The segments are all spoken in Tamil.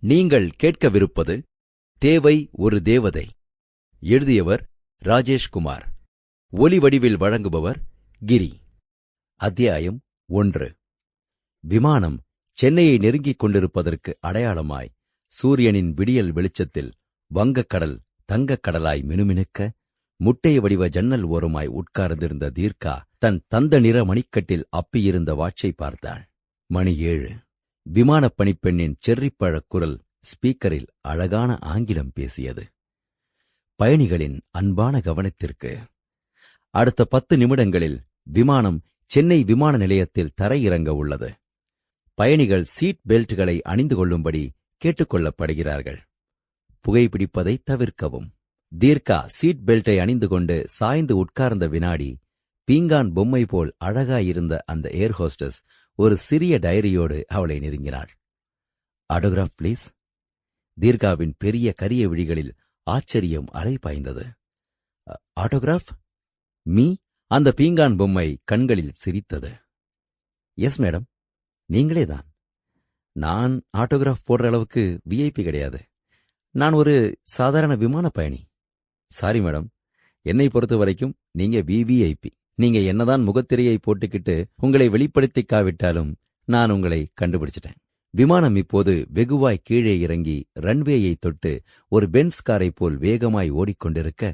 நீங்கள் கேட்கவிருப்பது தேவை ஒரு தேவதை. எழுதியவர் ராஜேஷ்குமார் ஒலி வடிவில் வழங்குபவர் கிரி. அத்தியாயம் ஒன்று. விமானம் சென்னையை நெருங்கிக் கொண்டிருப்பதற்கு அடையாளமாய் சூரியனின் விடியல் வெளிச்சத்தில் வங்கக்கடல் தங்கக் கடலாய் மினுமினுக்க முட்டை வடிவ ஜன்னல் ஓரமாய் உட்கார்ந்திருந்த தீர்க்கா தன் தந்த நிற மணிக்கட்டில் அப்பியிருந்த வாட்சை பார்த்தாள். மணி ஏழு. விமானப் பணிப்பெண்ணின் செர்ரிப்பழக் குரல் ஸ்பீக்கரில் அழகான ஆங்கிலம் பேசியது. பயணிகளின் அன்பான கவனத்திற்கு. அடுத்த பத்து நிமிடங்களில் விமானம் சென்னை விமான நிலையத்தில் தரையிறங்க உள்ளது. பயணிகள் சீட் பெல்ட்களை அணிந்து கொள்ளும்படி கேட்டுக்கொள்ளப்படுகிறார்கள் புகைப்பிடிப்பதை தவிர்க்கவும். தீர்க்கா சீட் பெல்ட்டை அணிந்து கொண்டு சாய்ந்து உட்கார்ந்த வினாடி பீங்கான் பொம்மை போல் அழகாயிருந்த அந்த ஏர் ஹோஸ்டஸ் ஒரு சிறிய டைரியோடு அவளை நெருங்கினாள். Autograph please. தீர்காவின் பெரிய கரிய விழிகளில் ஆச்சரியம் அலை பாய்ந்தது ஆட்டோகிராஃப் மீ. அந்த பீங்கான் பொம்மை கண்களில் சிரித்தது. Yes madam. நீங்களேதான் நான் ஆட்டோகிராஃப் போடுற அளவுக்கு விஐபி கிடையாது. நான் ஒரு சாதாரண விமான பயணி. Sorry madam. என்னை பொறுத்த வரைக்கும் நீங்க விவிஐபி நீங்க என்னதான் முகத்திரையை போட்டுக்கிட்டு உங்களை வெளிப்படுத்திக்காவிட்டாலும் நான் உங்களை கண்டுபிடிச்சிட்டேன். விமானம் இப்போது வெகுவாய் கீழே இறங்கி ரன்வேயை தொட்டு ஒரு பென்ஸ் காரை போல் வேகமாய் ஓடிக்கொண்டிருக்க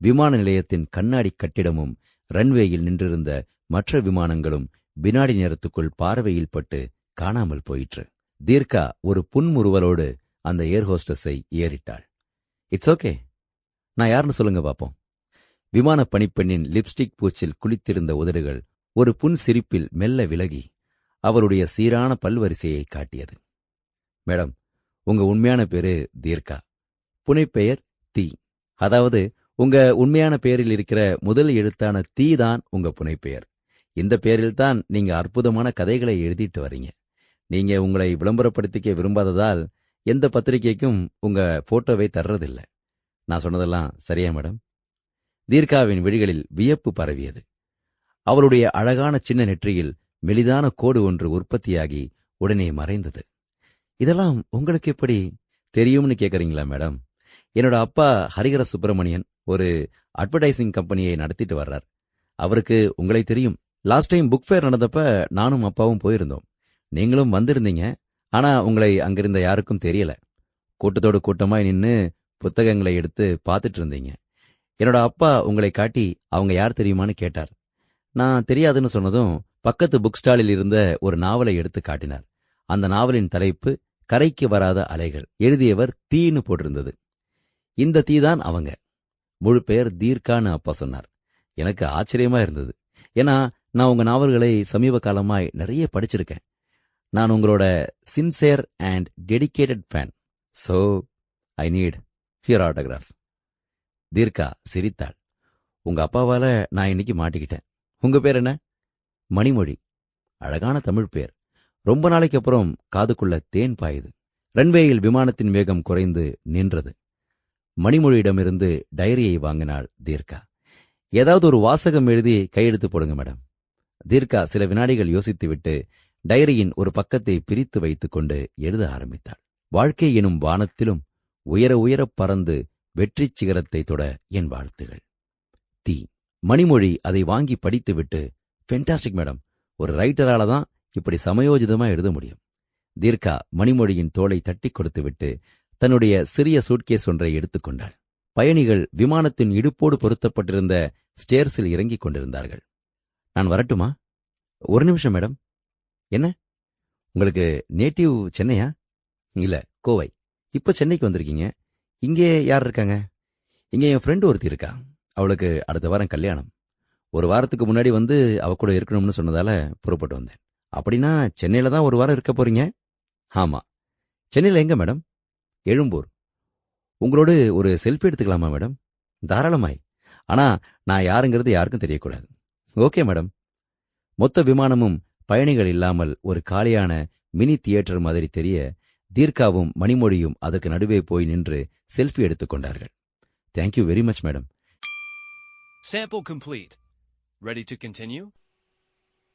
விமான நிலையத்தின் கண்ணாடி கட்டிடமும் ரன்வேயில் நின்றிருந்த மற்ற விமானங்களும் வினாடி நேரத்துக்குள் பார்வையில் பட்டு காணாமல் போயிற்று. தீர்க்கா ஒரு புன்முறுவலோடு அந்த ஏர் ஹோஸ்டஸை ஏறிட்டாள். It's okay. நான் யாருன்னு சொல்லுங்க பாப்போம். விமானப் பணிப்பெண்ணின் லிப்ஸ்டிக் பூச்சில் குளித்திருந்த உதடுகள் ஒரு புன் சிரிப்பில் மெல்ல விலகி அவருடைய சீரான பல்வரிசையை காட்டியது. மேடம் உங்க உண்மையான பேரு தீர்க்கா. புனைப்பெயர் தீ. அதாவது உங்க உண்மையான பெயரில் இருக்கிற முதல் எழுத்தான தீ தான் உங்க புனைப்பெயர் இந்த பெயரில்தான் நீங்க அற்புதமான கதைகளை எழுதிட்டு வரீங்க. நீங்க உங்களை விளம்பரப்படுத்திக்க விரும்பாததால் எந்த பத்திரிகைக்கும் உங்க போட்டோவை தர்றதில்ல. நான் சொன்னதெல்லாம் சரியா மேடம்? தீர்காவின் விழிகளில் வியப்பு பரவியது. அவளுடைய அழகான சின்ன நெற்றியில் மெலிதான கோடு ஒன்று உற்பத்தியாகி உடனே மறைந்தது. இதெல்லாம் உங்களுக்கு எப்படி தெரியும்னு கேக்குறீங்களா மேடம்? என்னோட அப்பா ஹரிகர சுப்பிரமணியன் ஒரு அட்வர்டைசிங் கம்பெனியை நடத்திட்டு வர்றார். அவருக்கு உங்களை தெரியும். லாஸ்ட் டைம் புக் ஃபேர் நடந்தப்ப நானும் அப்பாவும் போயிருந்தோம். நீங்களும் வந்திருந்தீங்க. ஆனா உங்களை அங்கிருந்த யாருக்கும் தெரியல. கூட்டத்தோடு கூட்டமாய் நின்னு புத்தகங்களை எடுத்து பார்த்துட்டு இருந்தீங்க. என்னோட அப்பா உங்களை காட்டி அவங்க யார் தெரியுமான்னு கேட்டார். நான் தெரியாதுன்னு சொன்னதும் பக்கத்து புக் ஸ்டாலில் இருந்த ஒரு நாவலை எடுத்து காட்டினார். அந்த நாவலின் தலைப்பு கரைக்கு வராத அலைகள். எழுதியவர் தீன்னு போட்டிருந்தது. இந்த தீ தான் அவங்க. முழு பெயர் தீர்க்கான்னு அப்பா சொன்னார். எனக்கு ஆச்சரியமா இருந்தது. ஏன்னா நான் உங்க நாவல்களை சமீப காலமாய் நிறைய படிச்சிருக்கேன். நான் உங்களோட sincere and dedicated fan so I need fear autograph தீர்க்கா சிரித்தாள். உங்க அப்பாவால நான் இன்னைக்கு மாட்டிக்கிட்டேன். உங்க பேர் என்ன? மணிமொழி. அழகான தமிழ் பேர். ரொம்ப நாளைக்கு அப்புறம் காதுக்குள்ள தேன் பாயுது. ரன்வேயில் விமானத்தின் வேகம் குறைந்து நின்றது. மணிமொழியிடமிருந்து டைரியை வாங்கினாள் தீர்க்கா. ஏதாவது ஒரு வாசகம் எழுதி கையெழுத்து போடுங்க மேடம். தீர்க்கா சில வினாடிகள் யோசித்துவிட்டு டைரியின் ஒரு பக்கத்தை பிரித்து வைத்துக்கொண்டு எழுத ஆரம்பித்தாள். வாழ்க்கை எனும் வானத்திலும் உயர உயரப் பறந்து வெற்றிச் சிகரத்தை தொட என் வாழ்த்துகள். தீ. மணிமொழி அதை வாங்கி படித்துவிட்டு ஃபென்டாஸ்டிக் மேடம் ஒரு ரைட்டரால தான் இப்படி சமயோஜிதமா எழுத முடியும். தீர்கா மணிமொழியின் தோளை தட்டிக் கொடுத்துவிட்டு தன்னுடைய சிறிய சூட்கேஸ் ஒன்றை எடுத்துக்கொண்டாள் பயணிகள் விமானத்தின் இடுப்போடு பொருத்தப்பட்டிருந்த ஸ்டேர்ஸில் இறங்கிக் கொண்டிருந்தார்கள். நான் வரட்டுமா? ஒரு நிமிஷம் மேடம் என்ன? உங்களுக்கு நேட்டிவ் சென்னையா? இல்ல கோவை. இப்ப சென்னைக்கு வந்திருக்கீங்க? இங்கே யார் இருக்காங்க? இங்கே என் ஃப்ரெண்டு ஒருத்தி இருக்கா. அவளுக்கு அடுத்த வாரம் கல்யாணம். ஒரு வாரத்துக்கு முன்னாடி வந்து அவ கூட இருக்கணும்னு சொன்னதால புறப்பட்டு வந்தேன். அப்படின்னா சென்னையில தான் ஒரு வாரம் இருக்க போறீங்க? ஆமா. சென்னையில எங்க மேடம்? எழும்பூர். உங்களோடு ஒரு செல்ஃபி எடுத்துக்கலாமா மேடம்? தாராளமாய். ஆனா நான் யாருங்கிறது யாருக்கும் தெரியக்கூடாது. Okay madam. மொத்த விமானமும் பயணிகள் இல்லாமல் ஒரு காலியான மினி தியேட்டர் மாதிரி தெரிய தீர்க்காவும் மணிமொழியும் அதற்கு நடுவே போய் நின்று செல்ஃபி எடுத்துக் கொண்டார்கள் thank you very much madam Sample complete. Ready to continue?